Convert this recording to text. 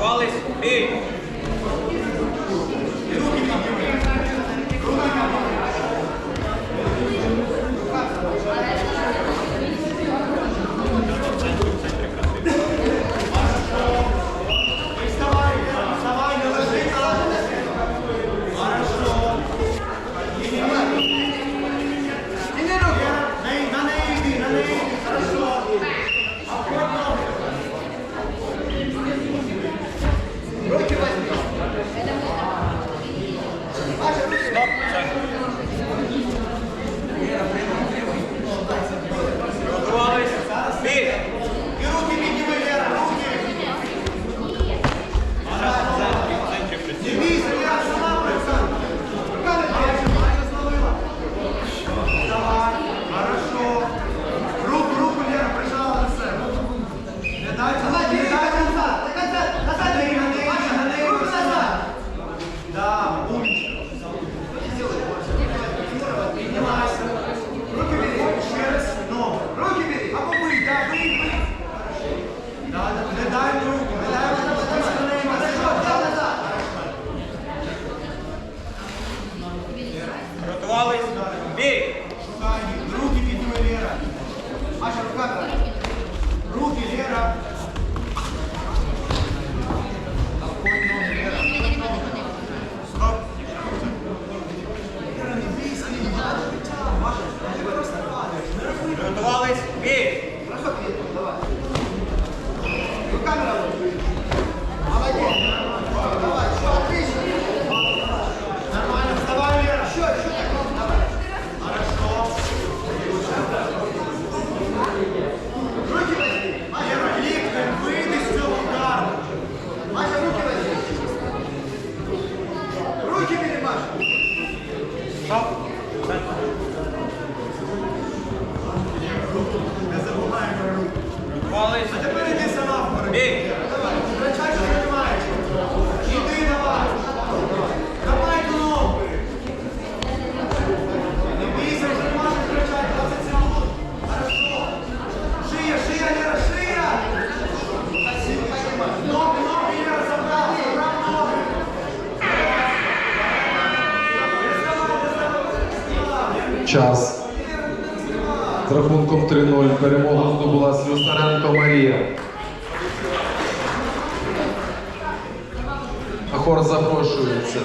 Wallace Meio. Готувались. Бій! Шукай. Руки підніми, Лера. Маша, рука. Руки, Лера. Готувались? ноги, Лера. Стоп. Лера, не бійся, не бійся. Маша, ти просто падаєш. Не рахуй. Готувались. Бій! Хорошо, Петя, давай. Руками работай. Молодец. Давай, все, отлично. Нормально, вставай, Лера. Еще, еще так, давай. Хорошо. Руки возьми. Лера, липкой, выйди с цього удару. Маша, руки возьми. Руки бери, Маша. Стоп. Не забувай про руки. Готувались. А тепер іди вперед. Бій! Давай, втрачай, що. Іди, давай. Давай ногу. Не вже не можеш втрачати 20 секунд. Хорошо. Шия, шия, Лера, шия. Ноги, ноги, забрав ноги. Час. З рахунком 3-0 перемогу здобула Слюсаренко Марія. Хор запрошується.